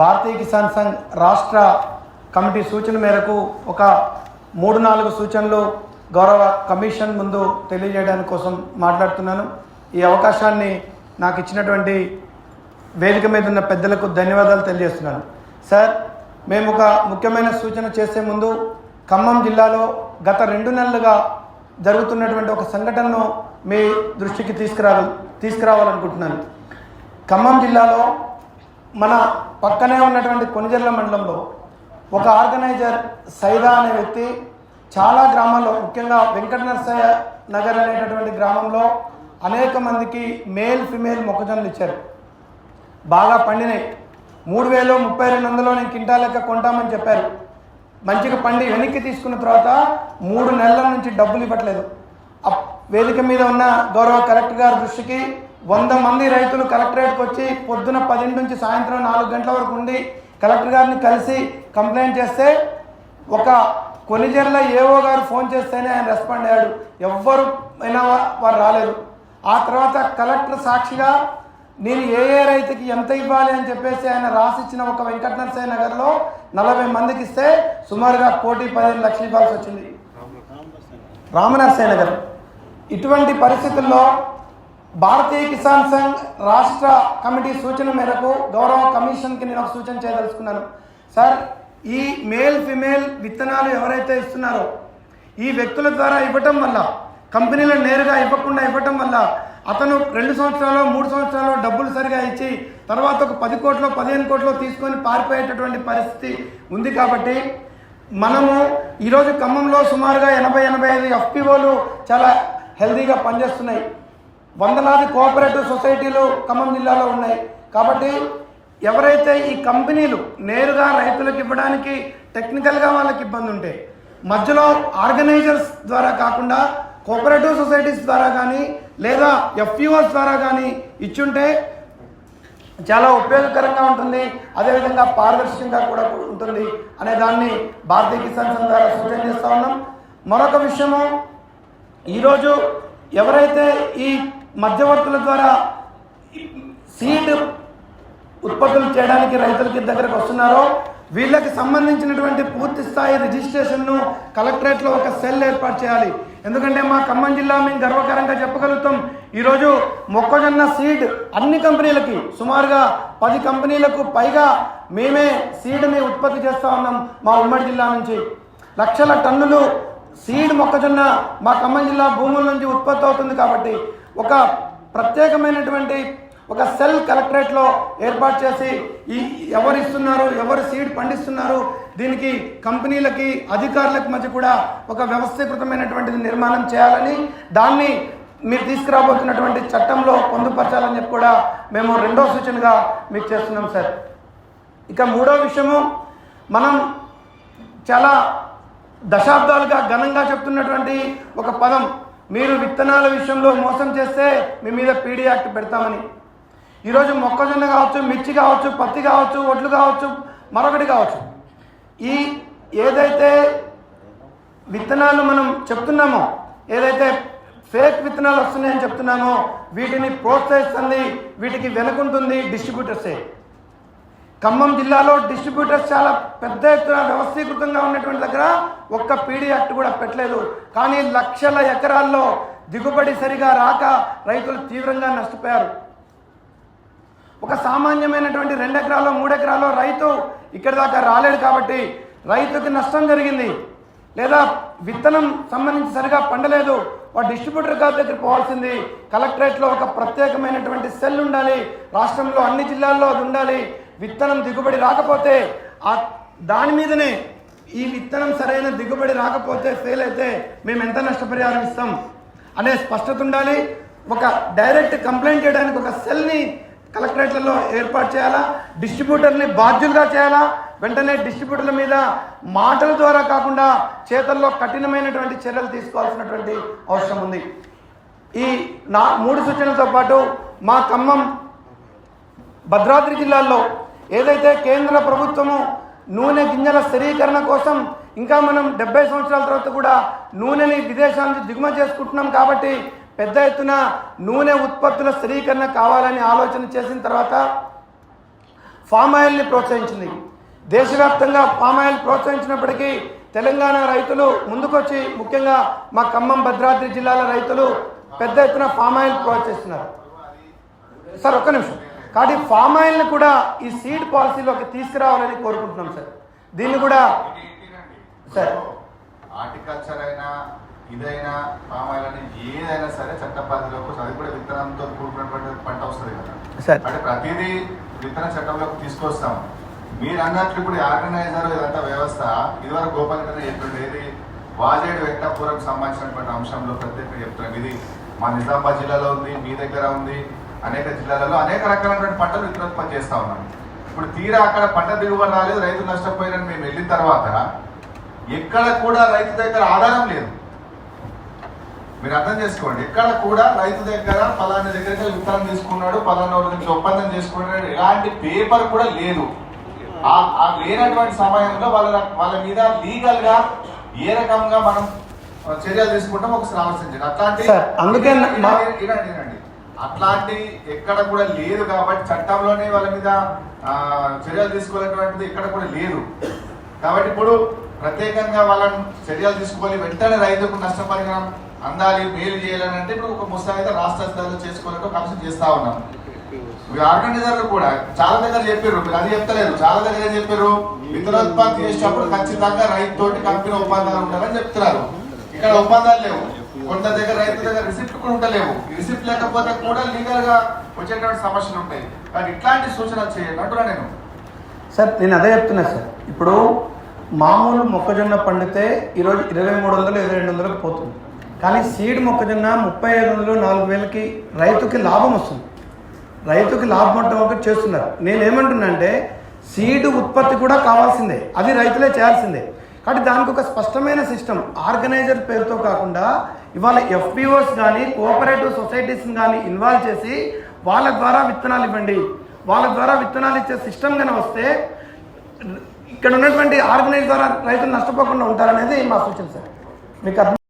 భారతీయ కిసాన్ సంఘ్ రాష్ట్ర కమిటీ సూచన మేరకు ఒక మూడు నాలుగు సూచనలు గౌరవ కమిషన్ ముందు తెలియజేయడానికి కోసం మాట్లాడుతున్నాను. ఈ అవకాశాన్ని నాకు ఇచ్చినటువంటి వేదిక మీద ఉన్న పెద్దలకు ధన్యవాదాలు తెలియజేస్తున్నాను. సార్ మేము ఒక ముఖ్యమైన సూచన చేసే ముందు ఖమ్మం జిల్లాలో గత రెండు నెలలుగా జరుగుతున్నటువంటి ఒక సంఘటనను మీ దృష్టికి తీసుకురావాలి తీసుకురావాలనుకుంటున్నాను. ఖమ్మం జిల్లాలో మన పక్కనే ఉన్నటువంటి కొనిజర్ల మండలంలో ఒక ఆర్గనైజర్ సైదా అనే వ్యక్తి చాలా గ్రామాల్లో ముఖ్యంగా వెంకట నరసయ్య నగర్ అనేటటువంటి గ్రామంలో అనేక మందికి మేల్ ఫిమేల్ మొక్కజొన్నలు ఇచ్చారు. బాగా పండినాయి. మూడు వేలు ముప్పై రెండు వందలు నేను కింటా లెక్క కొంటామని చెప్పారు. మంచిగా పండి వెనక్కి తీసుకున్న తర్వాత మూడు నెలల నుంచి డబ్బులు ఇవ్వట్లేదు. అప్- వేదిక మీద ఉన్న గౌరవ కలెక్టర్ గారి దృష్టికి వంద మంది రైతులు కలెక్టరేట్కి వచ్చి పొద్దున పదింటి నుంచి సాయంత్రం నాలుగు గంటల వరకు ఉండి కలెక్టర్ గారిని కలిసి కంప్లైంట్ చేస్తే ఒక కొలిజర్లో ఏవో గారు ఫోన్ చేస్తేనే ఆయన రెస్పాండ్ అయ్యాడు. ఎవ్వరు అయినా వారు రాలేదు. ఆ తర్వాత కలెక్టర్ సాక్షిగా నేను ఏ ఏ రైతుకి ఎంత ఇవ్వాలి అని చెప్పేసి ఆయన రాసిచ్చిన ఒక వెంకట నరసయ్య నగర్లో నలభై మందికి ఇస్తే సుమారుగా కోటి పదిహేను లక్షలు ఇవ్వాల్సి వచ్చింది. రామనరసయ్య నగర్. ఇటువంటి పరిస్థితుల్లో భారతీయ కిసాన్ సంఘ్ రాష్ట్ర కమిటీ సూచన మేరకు గౌరవ కమిషన్కి నేను ఒక సూచన చేయదలుచుకున్నాను. సార్ ఈ మేల్ ఫిమేల్ విత్తనాలు ఎవరైతే ఇస్తున్నారో ఈ వ్యక్తుల ద్వారా ఇవ్వటం వల్ల కంపెనీలు నేరుగా ఇవ్వకుండా ఇవ్వటం వల్ల అతను రెండు సంవత్సరాలు మూడు సంవత్సరాలు డబ్బులు సరిగా ఇచ్చి తర్వాత ఒక పది కోట్లు పదిహేను కోట్లు తీసుకొని పారిపోయేటటువంటి పరిస్థితి ఉంది కాబట్టి మనము ఈరోజు ఖమ్మంలో సుమారుగా ఎనభై ఎనభై ఐదు ఎఫ్పిఓలు చాలా హెల్దీగా పనిచేస్తున్నాయి. వందలాది కోఆపరేటివ్ సొసైటీలు ఖమ్మం జిల్లాలో ఉన్నాయి. కాబట్టి ఎవరైతే ఈ కంపెనీలు నేరుగా రైతులకు ఇవ్వడానికి టెక్నికల్గా వాళ్ళకి ఇబ్బంది ఉంటే మధ్యలో ఆర్గనైజర్స్ ద్వారా కాకుండా కోఆపరేటివ్ సొసైటీస్ ద్వారా కానీ లేదా ఎఫ్పిఓస్ ద్వారా కానీ ఇచ్చుంటే చాలా ఉపయోగకరంగా ఉంటుంది. అదేవిధంగా పారదర్శకంగా కూడా ఉంటుంది అనే దాన్ని భారతీయ కిసాన్ సంఘ్ ద్వారా సూచన చేస్తూ ఉన్నాం. మరొక విషయము ఈరోజు ఎవరైతే ఈ మధ్యవర్తుల ద్వారా సీడ్ ఉత్పత్తులు చేయడానికి రైతులకి దగ్గరకు వస్తున్నారో వీళ్ళకి సంబంధించినటువంటి పూర్తి స్థాయి రిజిస్ట్రేషన్ను కలెక్టరేట్లో ఒక సెల్ ఏర్పాటు చేయాలి. ఎందుకంటే మా ఖమ్మం జిల్లా మేము గర్వకారంగా చెప్పగలుగుతాం ఈరోజు మొక్కజొన్న సీడ్ అన్ని కంపెనీలకి సుమారుగా పది కంపెనీలకు పైగా మేమే సీడ్ని ఉత్పత్తి చేస్తూ ఉన్నాం మా ఉమ్మడి జిల్లా నుంచి. లక్షల టన్నులు సీడ్ మొక్కజొన్న మా ఖమ్మం జిల్లా భూముల నుంచి ఉత్పత్తి అవుతుంది కాబట్టి ఒక ప్రత్యేకమైనటువంటి ఒక సెల్ కలెక్టరేట్లో ఏర్పాటు చేసి ఈ ఎవరు ఇస్తున్నారు ఎవరు సీడ్ పండిస్తున్నారు దీనికి కంపెనీలకి అధికారులకు మధ్య కూడా ఒక వ్యవస్థీకృతమైనటువంటిది నిర్మాణం చేయాలని దాన్ని మీరు తీసుకురాబోతున్నటువంటి చట్టంలో పొందుపరచాలని చెప్పి కూడా మేము రెండో సూచనగా మీకు చేస్తున్నాం సార్. ఇక మూడో విషయము మనం చాలా దశాబ్దాలుగా ఘనంగా చెప్తున్నటువంటి ఒక పదం మీరు విత్తనాల విషయంలో మోసం చేస్తే మీ మీద పీడీ యాక్ట్ పెడతామని. ఈరోజు మొక్కజొన్న కావచ్చు మిర్చి కావచ్చు పత్తి కావచ్చు ఒడ్లు కావచ్చు మరొకటి కావచ్చు. ఈ ఏదైతే విత్తనాలు మనం చెప్తున్నామో ఏదైతే ఫేక్ విత్తనాలు వస్తున్నాయని చెప్తున్నామో వీటిని ప్రోత్సహిస్తుంది వీటికి వెనుకుంటుంది డిస్ట్రిబ్యూటర్సే. ఖమ్మం జిల్లాలో డిస్ట్రిబ్యూటర్స్ చాలా పెద్ద ఎత్తున వ్యవస్థీకృతంగా ఉన్నటువంటి దగ్గర ఒక్క పీడీ యాక్ట్ కూడా పెట్టలేదు. కానీ లక్షల ఎకరాల్లో దిగుబడి సరిగా రాక రైతులు తీవ్రంగా నష్టపోయారు. ఒక సామాన్యమైనటువంటి రెండు ఎకరాలు మూడు ఎకరాలు రైతు ఇక్కడి దాకా రాలేడు కాబట్టి రైతుకి నష్టం జరిగింది. లేదా విత్తనం సంబంధించి సరిగా పండలేదు. ఆ డిస్ట్రిబ్యూటర్ గారి దగ్గర పోవాల్సింది. కలెక్టరేట్లో ఒక ప్రత్యేకమైనటువంటి సెల్ ఉండాలి. రాష్ట్రంలో అన్ని జిల్లాల్లో అది ఉండాలి. విత్తనం దిగుబడి రాకపోతే ఆ దాని మీదనే ఈ విత్తనం సరైన దిగుబడి రాకపోతే ఫెయిల్ అయితే మేము ఎంత నష్టపరిహారం ఇస్తాం? అనే స్పష్టత ఉండాలి. ఒక డైరెక్ట్ కంప్లైంట్ చేయడానికి ఒక సెల్ని కలెక్టరేట్లలో ఏర్పాటు చేయాలా? డిస్ట్రిబ్యూటర్ని బాధ్యులుగా చేయాలా? వెంటనే డిస్ట్రిబ్యూటర్ల మీద మాటల ద్వారా కాకుండా చేతల్లో కఠినమైనటువంటి చర్యలు తీసుకోవాల్సినటువంటి అవసరం ఉంది. ఈ నా మూడు సూచనలతో పాటు మా ఖమ్మం భద్రాద్రి జిల్లాల్లో ఏదైతే కేంద్ర ప్రభుత్వము నూనె గింజల స్థిరీకరణ కోసం ఇంకా మనం డెబ్బై సంవత్సరాల తర్వాత కూడా నూనెని విదేశాల నుంచి దిగుమతి చేసుకుంటున్నాం కాబట్టి పెద్ద ఎత్తున నూనె ఉత్పత్తుల స్థిరీకరణ కావాలని ఆలోచన చేసిన తర్వాత ఫామ్ ఆయిల్ని ప్రోత్సహించింది. దేశవ్యాప్తంగా పామ్ ఆయిల్ ప్రోత్సహించినప్పటికీ తెలంగాణ రైతులు ముందుకొచ్చి ముఖ్యంగా మా ఖమ్మం భద్రాద్రి జిల్లాల రైతులు పెద్ద ఎత్తున ఫామ్ ఆయిల్ ప్రోత్సహిస్తున్నారు. సార్ ఒక్క నిమిషం. కాబట్టి ఫామ్ ఆయిల్ని కూడా ఈ సీడ్ పాలసీలోకి తీసుకురావాలని కోరుకుంటున్నాం సార్. దీన్ని కూడా సార్. హార్టికల్చర్ అయినా ఇదైనా పామాయిల్ అని ఏదైనా సరే చట్ట పరిధిలోకి అది కూడా విత్తనంతో కూడుకున్నటువంటి పంట వస్తుంది కదా. సార్. అంటే ప్రతిదీ విత్తన చట్టంలోకి తీసుకొస్తాం. మీరు అన్నట్లు ఇప్పుడు ఆర్గనైజర్ ఇదంతా వ్యవస్థ ఇదివరకు గోపాల్ గారు చెప్తుండే ఇది వాజేడు వెంకటాపురం సంబంధించినటువంటి అంశంలో ప్రత్యేకంగా చెప్తున్నాం. ఇది మా నిజామాబాద్ జిల్లాలో ఉంది మీ దగ్గర ఉంది. అనేక జిల్లాలలో అనేక రకాలైనటువంటి పంటలు విత్తనోత్పత్తి చేస్తా ఉన్నాం. ఇప్పుడు తీరా అక్కడ పంట దిగుబడి రాలేదు రైతు నష్టపోయారని మేము వెళ్ళిన తర్వాత ఎక్కడ కూడా రైతు దగ్గర ఆధారం లేదు. మీరు అర్థం చేసుకోండి ఎక్కడ కూడా రైతు దగ్గర పలానా దగ్గరికి విత్తనం తీసుకున్నాడు పలానా వాళ్ళ నుంచి ఒప్పందం చేసుకున్నాడు ఎలాంటి పేపర్ కూడా లేదు. ఆ లేనటువంటి సమయంలో వాళ్ళ వాళ్ళ మీద లీగల్గా ఏ రకంగా మనం చర్యలు తీసుకుంటాం ఒకసారి ఆలోచించండి. అట్లాంటి అందుకే అట్లాంటి ఎక్కడ కూడా లేదు కాబట్టి చట్టంలోనే వాళ్ళ మీద చర్యలు తీసుకోవాలటువంటిది ఎక్కడ కూడా లేదు. కాబట్టి ఇప్పుడు ప్రత్యేకంగా వాళ్ళని చర్యలు తీసుకోవాలి వెంటనే రైతుకు నష్టపరిహారం అందాలి మేలు చేయాలని అంటే ఇప్పుడు ఒక ముసాయిదా రాష్ట్ర స్థాయిలో చేసుకోవాలంటే కమిషన్ చేస్తా ఉన్నాం. ఆర్గనైజర్లు కూడా చాలా దగ్గర చెప్పారు మీరు అది చెప్తలేదు. చాలా దగ్గర చెప్పారు విత్తనోత్పత్తి చేసేటప్పుడు ఖచ్చితంగా రైతు తోటి కంపెనీ ఒప్పందాలు ఉండాలని చెప్తున్నారు. ఇక్కడ ఒప్పందాలు లేవు. కొంత దగ్గర రైతు దగ్గర రిసిప్ట్ కూడా ఉండలేవు. రిసిప్ట్ లేకపోతే కూడా లీగల్గా వచ్చేటువంటి సమస్యలు ఉంటాయి. కానీ ఇట్లాంటి సూచనలు చేయండి అంటున్నా నేను. సార్ నేను అదే చెప్తున్నా సార్. ఇప్పుడు మామూలు మొక్కజొన్న పండితే ఈరోజు ఇరవై మూడు వందలు ఇరవై రెండు వందలకు పోతుంది. కానీ సీడ్ మొక్కజొన్న ముప్పై ఐదు వందలు నాలుగు వేలకి రైతుకి లాభం వస్తుంది. రైతుకి లాభం ఉండటం ఒకటి చేస్తున్నారు. నేనేమంటున్నా అంటే సీడ్ ఉత్పత్తి కూడా కావాల్సిందే. అది రైతులే చేయాల్సిందే. కాబట్టి దానికి ఒక స్పష్టమైన సిస్టమ్. ఆర్గనైజర్ పేరుతో కాకుండా ఇవాళ ఎఫ్పిఓస్ కానీ కోఆపరేటివ్ సొసైటీస్ని కానీ ఇన్వాల్వ్ చేసి వాళ్ళ ద్వారా విత్తనాలు ఇవ్వండి. వాళ్ళ ద్వారా విత్తనాలు ఇచ్చే సిస్టమ్ కనుక వస్తే ఇక్కడ ఉన్నటువంటి ఆర్గనైజ్ ద్వారా రైతులు నష్టపోకుండా ఉంటారనేది మా సూచన సార్. మీకు